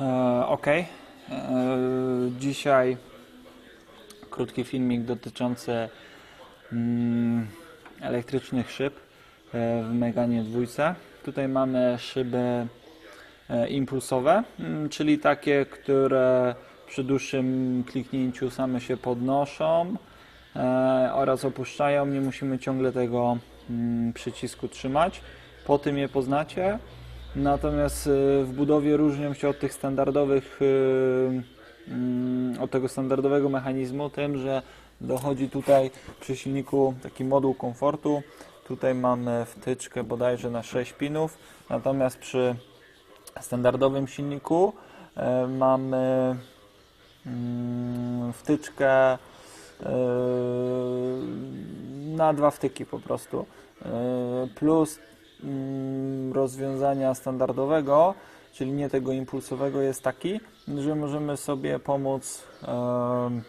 E, ok. E, dzisiaj krótki filmik dotyczący mm, elektrycznych szyb e, w Meganie dwójce. Tutaj mamy szyby e, impulsowe, mm, czyli takie, które przy dłuższym kliknięciu same się podnoszą oraz opuszczają. Nie musimy ciągle tego mm, przycisku trzymać. Po tym je poznacie. Natomiast y, w budowie różnią się od tych standardowych, y, mm, od tego standardowego mechanizmu tym, że dochodzi tutaj przy silniku taki moduł komfortu. Tutaj mamy wtyczkę bodajże na 6 pinów, natomiast przy standardowym silniku e, mamy mm, wtyczkę e, na dwa wtyki po prostu. E, Plus rozwiązania standardowego, czyli nie tego impulsowego, jest taki, że możemy sobie pomóc em,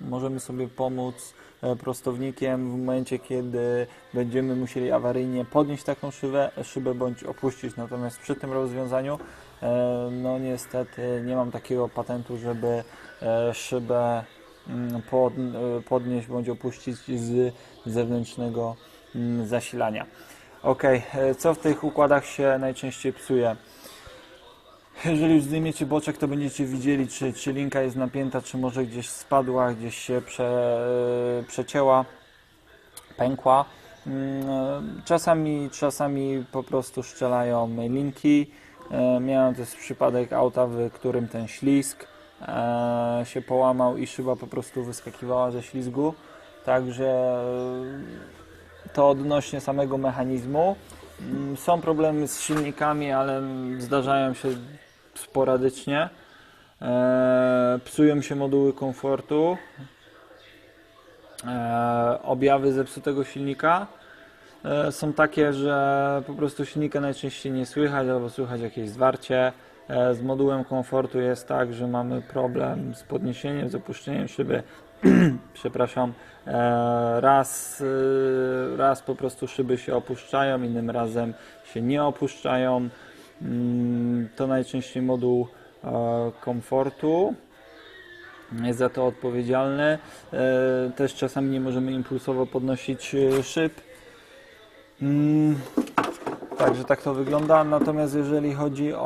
możemy sobie pomóc e, prostownikiem w momencie, kiedy będziemy musieli awaryjnie podnieść taką szybę, szybę bądź opuścić. Natomiast przy tym rozwiązaniu, e, no niestety nie mam takiego patentu, żeby e, szybę mm, pod, podnieść bądź opuścić z zewnętrznego mm, zasilania. Ok, co w tych układach się najczęściej psuje? Jeżeli już zdejmiecie boczek, to będziecie widzieli, czy, czy linka jest napięta, czy może gdzieś spadła, gdzieś się prze, przecięła, pękła. Mm, Czasami, czasami po prostu szczelają linki. E, Miałem też przypadek auta, w którym ten ślizg e, się połamał i szyba po prostu wyskakiwała ze ślizgu. Także to odnośnie samego mechanizmu. Mm, Są problemy z silnikami, ale zdarzają się sporadycznie. E, psują się moduły komfortu. E, objawy zepsutego silnika e, są takie, że po prostu silnika najczęściej nie słychać albo słychać jakieś zwarcie. Z modułem komfortu jest tak, że mamy problem z podniesieniem, z opuszczeniem szyby. Przepraszam. E, raz, e, raz po prostu szyby się opuszczają, innym razem się nie opuszczają. Mm, To najczęściej moduł e, komfortu jest za to odpowiedzialny. Też czasami nie możemy impulsowo podnosić szyb. Mm, Także tak to wygląda. Natomiast jeżeli chodzi o,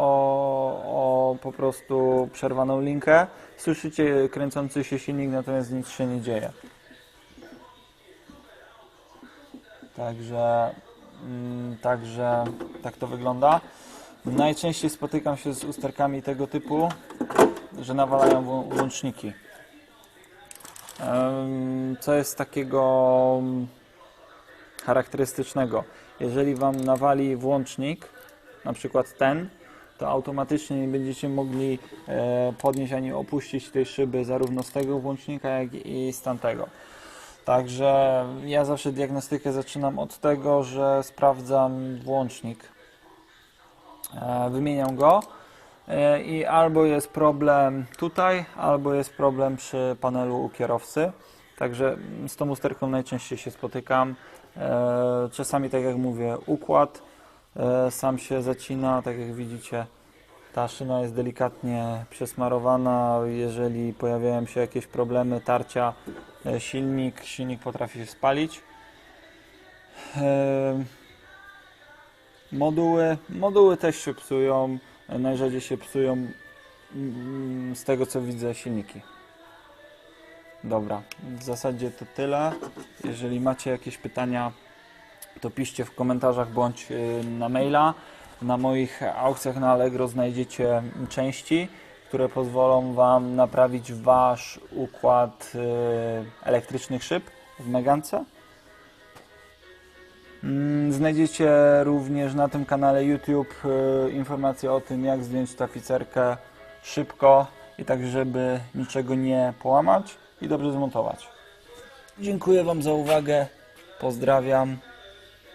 o po prostu przerwaną linkę, słyszycie kręcący się silnik, natomiast nic się nie dzieje. Także, mm, także tak to wygląda. Najczęściej spotykam się z usterkami tego typu, że nawalają wł- włączniki. Co jest takiego charakterystycznego? Jeżeli Wam nawali włącznik, na przykład ten, to automatycznie nie będziecie mogli e, podnieść ani opuścić tej szyby zarówno z tego włącznika, jak i z tamtego. Także ja zawsze diagnostykę zaczynam od tego, że sprawdzam włącznik. E, Wymieniam go e, i albo jest problem tutaj, albo jest problem przy panelu u kierowcy. Także z tą usterką najczęściej się spotykam. Czasami, tak jak mówię, układ sam się zacina, tak jak widzicie. Ta szyna jest delikatnie przesmarowana. Jeżeli pojawiają się jakieś problemy tarcia, e, silnik, silnik potrafi się spalić. E, Moduły, moduły też się psują, e, najrzadziej się psują mm, z tego co widzę silniki. Dobra, w zasadzie to tyle. Jeżeli macie jakieś pytania, to piszcie w komentarzach bądź y, na maila. Na moich aukcjach na Allegro znajdziecie części, które pozwolą Wam naprawić Wasz układ y, elektrycznych szyb w Megance. Mm, Znajdziecie również na tym kanale YouTube y, informacje o tym, jak zdjąć tapicerkę szybko i tak, żeby niczego nie połamać i dobrze zmontować. Dziękuję Wam za uwagę. Pozdrawiam.